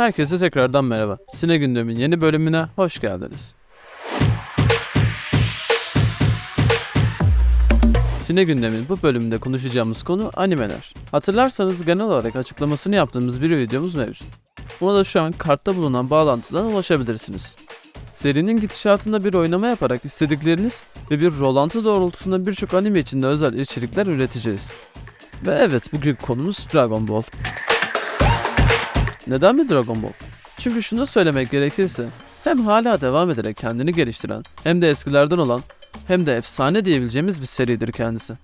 Herkese tekrardan merhaba. Sine Gündem'in yeni bölümüne hoş geldiniz. Sine Gündem'in bu bölümünde konuşacağımız konu animeler. Hatırlarsanız genel olarak açıklamasını yaptığımız bir videomuz mevcut. Buna da şu an kartta bulunan bağlantıdan ulaşabilirsiniz. Serinin gidişatında bir oynama yaparak istedikleriniz ve bir rolantı doğrultusunda birçok anime içinde özel içerikler üreteceğiz. Ve evet bugünkü konumuz Dragon Ball. Neden mi Dragon Ball? Çünkü şunu söylemek gerekirse hem hala devam ederek kendini geliştiren hem de eskilerden olan hem de efsane diyebileceğimiz bir seridir kendisi.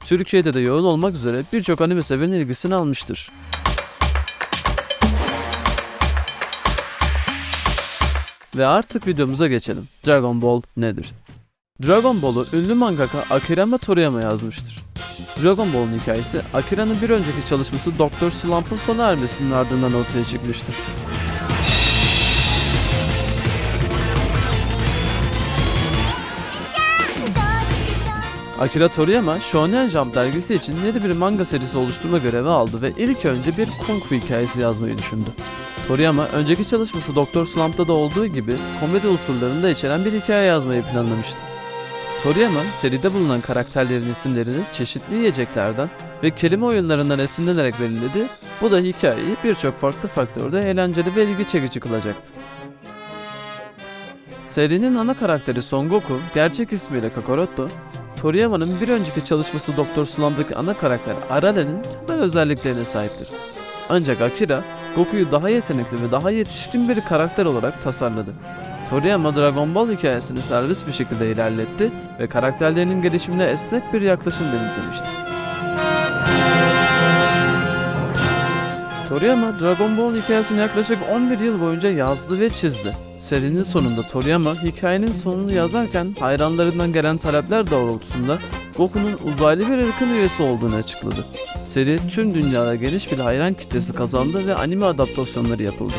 Türkiye'de de yoğun olmak üzere birçok anime severin ilgisini almıştır. Ve artık videomuza geçelim. Dragon Ball nedir? Dragon Ball'u ünlü mangaka Akira Toriyama yazmıştır. Dragon Ball'un hikayesi Akira'nın bir önceki çalışması Dr. Slump'ın sona ermesinin ardından ortaya çıkmıştır. Akira Toriyama, Shonen Jump dergisi için yeni bir manga serisi oluşturma görevi aldı ve ilk önce bir kung fu hikayesi yazmayı düşündü. Toriyama, önceki çalışması Dr. Slump'ta da olduğu gibi komedi unsurlarını da içeren bir hikaye yazmayı planlamıştı. Toriyama, seride bulunan karakterlerin isimlerini çeşitli yiyeceklerden ve kelime oyunlarından esinlenerek belirledi. Bu da hikayeyi birçok farklı faktörde eğlenceli ve ilgi çekici kılacaktı. Serinin ana karakteri Son Goku, gerçek ismiyle Kakaroto, Toriyama'nın bir önceki çalışması Dr. Slump'daki ana karakter Aralen'in temel özelliklerine sahiptir. Ancak Akira, Goku'yu daha yetenekli ve daha yetişkin bir karakter olarak tasarladı. Toriyama Dragon Ball hikayesini serbest bir şekilde ilerletti ve karakterlerinin gelişimine esnek bir yaklaşım benimsemişti. Toriyama Dragon Ball hikayesini yaklaşık 11 yıl boyunca yazdı ve çizdi. Serinin sonunda Toriyama hikayenin sonunu yazarken hayranlarından gelen talepler doğrultusunda Goku'nun uzaylı bir ırkın üyesi olduğunu açıkladı. Seri tüm dünyada geniş bir hayran kitlesi kazandı ve anime adaptasyonları yapıldı.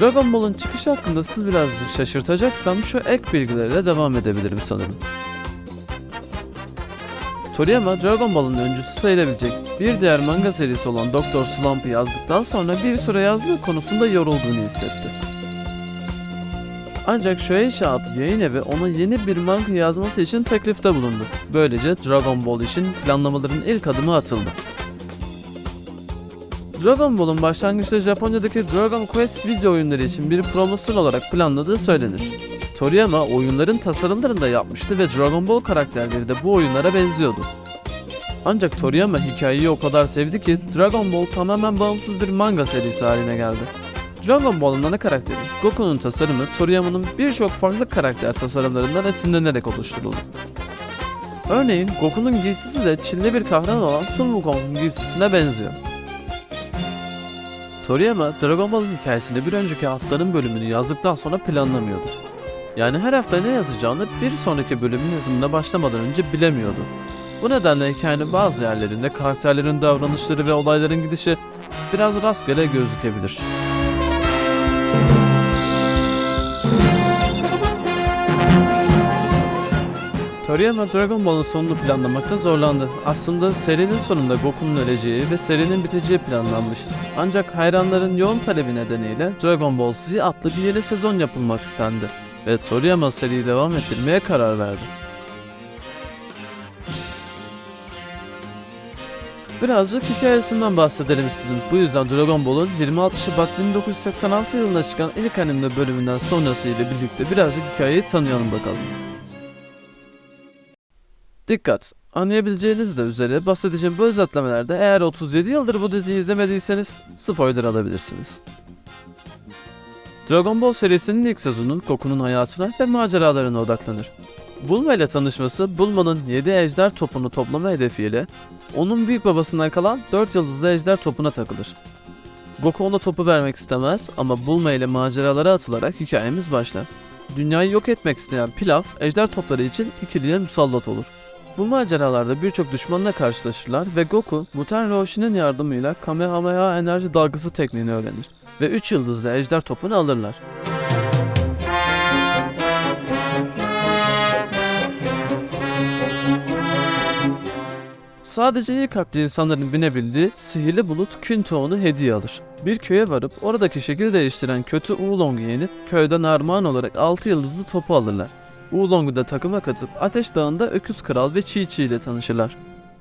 Dragon Ball'un çıkışı hakkında siz birazcık şaşırtacaksam şu ek bilgilerle devam edebilirim sanırım. Toriyama Dragon Ball'un öncüsü sayılabilecek bir diğer manga serisi olan Dr. Slump'ı yazdıktan sonra bir süre yazdığı konusunda yorulduğunu hissetti. Ancak Shueisha adlı yayın evi ona yeni bir manga yazması için teklifte bulundu. Böylece Dragon Ball için planlamaların ilk adımı atıldı. Dragon Ball'un başlangıçta Japonya'daki Dragon Quest video oyunları için bir promosyon olarak planladığı söylenir. Toriyama oyunların tasarımlarını da yapmıştı ve Dragon Ball karakterleri de bu oyunlara benziyordu. Ancak Toriyama hikayeyi o kadar sevdi ki Dragon Ball tamamen bağımsız bir manga serisi haline geldi. Dragon Ball'un ana karakteri Goku'nun tasarımı Toriyama'nın birçok farklı karakter tasarımlarından esinlenerek oluşturuldu. Örneğin Goku'nun giysisi de Çinli bir kahraman olan Sun Wukong'un giysisine benziyor. Toriyama, Dragon Ball'ın hikayesini bir önceki haftanın bölümünü yazdıktan sonra planlamıyordu. Yani her hafta ne yazacağını bir sonraki bölümün yazımına başlamadan önce bilemiyordu. Bu nedenle hikayenin bazı yerlerinde karakterlerin davranışları ve olayların gidişi biraz rastgele gözükebilir. Toriyama Dragon Ball'ın sonunu planlamakta zorlandı. Aslında serinin sonunda Goku'nun öleceği ve serinin biteceği planlanmıştı. Ancak hayranların yoğun talebi nedeniyle Dragon Ball Z adlı bir yeni sezon yapılmak istendi ve Toriyama seriyi devam ettirmeye karar verdi. Birazcık hikayesinden bahsedelim istedim. Bu yüzden Dragon Ball'un 26 Şubat 1986 yılında çıkan ilk anime bölümünden sonrası ile birlikte birazcık hikayeyi tanıyalım bakalım. Dikkat! Anlayabileceğiniz de üzere bahsedeceğim bu özetlemelerde eğer 37 yıldır bu diziyi izlemediyseniz spoiler alabilirsiniz. Dragon Ball serisinin ilk sezonu Goku'nun hayatına ve maceralarına odaklanır. Bulma ile tanışması Bulma'nın 7 ejder topunu toplama hedefiyle onun büyük babasından kalan 4 yıldızlı ejder topuna takılır. Goku ona topu vermek istemez ama Bulma ile maceralara atılarak hikayemiz başlar. Dünyayı yok etmek isteyen Pilaf, ejder topları için ikiliye musallat olur. Bu maceralarda birçok düşmanla karşılaşırlar ve Goku, Muten Roshi'nin yardımıyla Kamehameha enerji dalgası tekniğini öğrenir ve 3 yıldızlı ejder topunu alırlar. sadece iyi kalpli insanların binebildiği sihirli bulut Küntoğunu hediye alır. Bir köye varıp oradaki şekil değiştiren kötü Oolong'u yenip köyden armağan olarak 6 yıldızlı topu alırlar. Oolong'u da takıma katıp Ateş Dağı'nda Öküz Kral ve Çiğ Çiğ ile tanışırlar.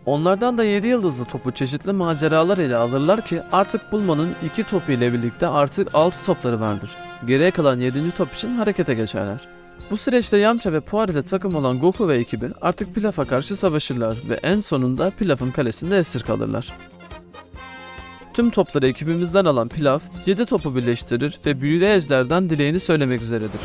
Onlardan da 7 yıldızlı topu çeşitli maceralar ile alırlar ki artık Bulma'nın iki topu ile birlikte artık 6 topları vardır. Geriye kalan 7. top için harekete geçerler. Bu süreçte Yamcha ve Puar takım olan Goku ve ekibi artık Pilaf'a karşı savaşırlar ve en sonunda Pilaf'ın kalesinde esir kalırlar. Tüm topları ekibimizden alan Pilaf, 7 topu birleştirir ve büyülü ejderden dileğini söylemek üzeredir.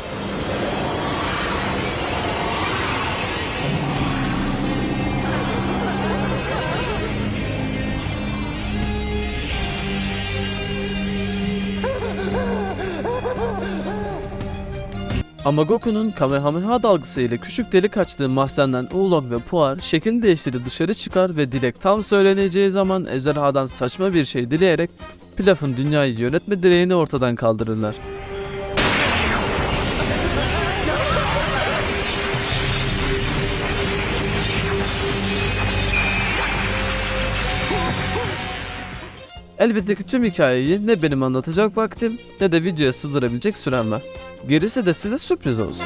Ama Goku'nun Kamehameha dalgası ile küçük delik açtığı mahzenden Oolong ve Puar şeklini değiştirip dışarı çıkar ve dilek tam söyleneceği zaman ejderhadan saçma bir şey dileyerek Pilaf'ın dünyayı yönetme dileğini ortadan kaldırırlar. Elbette ki tüm hikayeyi ne benim anlatacak vaktim ne de videoya sığdırabilecek sürem var. Gerisi de size sürpriz olsun.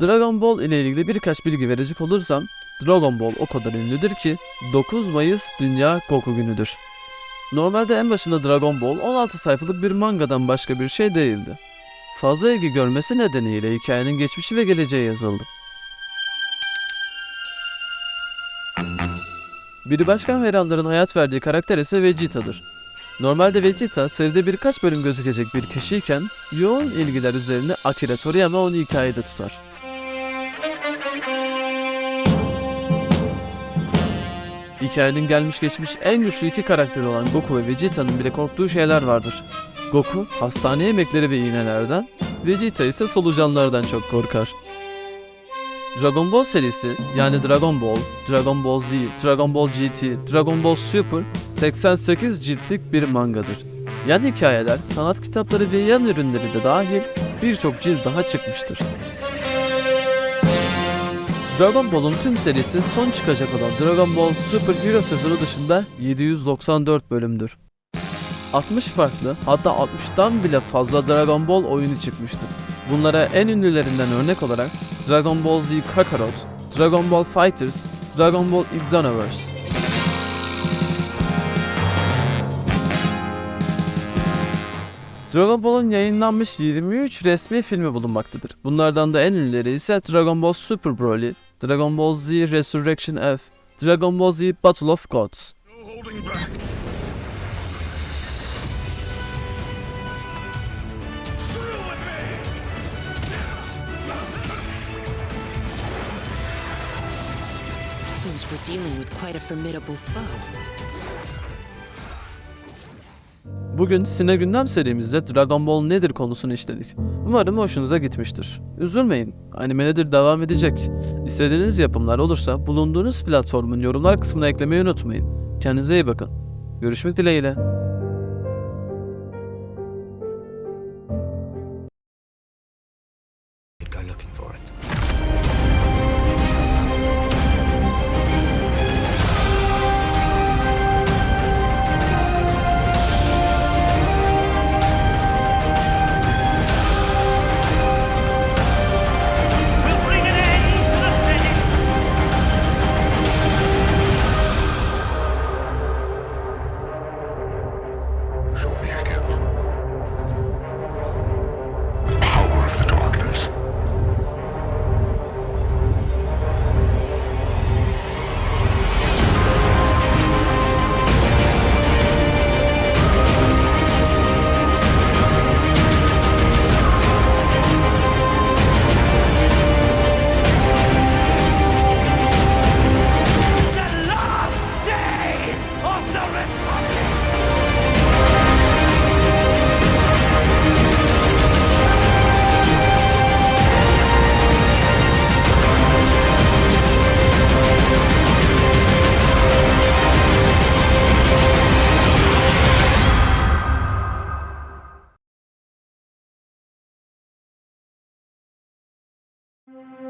Dragon Ball ile ilgili birkaç bilgi verecek olursam, Dragon Ball o kadar ünlüdür ki 9 Mayıs Dünya Goku Günü'dür. Normalde en başında Dragon Ball 16 sayfalık bir mangadan başka bir şey değildi. Fazla ilgi görmesi nedeniyle hikayenin geçmişi ve geleceği yazıldı. Biri başkan veranların hayat verdiği karakter ise Vegeta'dır. Normalde Vegeta seride birkaç bölüm gözükecek bir kişiyken yoğun ilgiler üzerine Akira Toriyama onu hikayede tutar. Hikayenin gelmiş geçmiş en güçlü iki karakteri olan Goku ve Vegeta'nın bile korktuğu şeyler vardır. Goku hastane yemekleri ve iğnelerden, Vegeta ise solucanlardan çok korkar. Dragon Ball serisi yani Dragon Ball, Dragon Ball Z, Dragon Ball GT, Dragon Ball Super 88 ciltlik bir mangadır. Yan hikayeler, sanat kitapları ve yan ürünleri de dahil birçok cilt daha çıkmıştır. Dragon Ball'un tüm serisi son çıkacak olan Dragon Ball Super Hero sezonu dışında 794 bölümdür. 60 farklı hatta 60'tan bile fazla Dragon Ball oyunu çıkmıştır. Bunlara en ünlülerinden örnek olarak Dragon Ball Z Kakarot, Dragon Ball Fighters, Dragon Ball Xenoverse. Dragon Ball'un yayınlanmış 23 resmi filmi bulunmaktadır. Bunlardan da en ünlüleri ise Dragon Ball Super Broly, Dragon Ball Z Resurrection F, Dragon Ball Z Battle of Gods. No Seems we're dealing with quite a formidable foe. Bugün Sine Gündem serimizde Dragon Ball nedir konusunu işledik. Umarım hoşunuza gitmiştir. Üzülmeyin, anime nedir devam edecek. İstediğiniz yapımlar olursa bulunduğunuz platformun yorumlar kısmına eklemeyi unutmayın. Kendinize iyi bakın. Görüşmek dileğiyle. Bulma!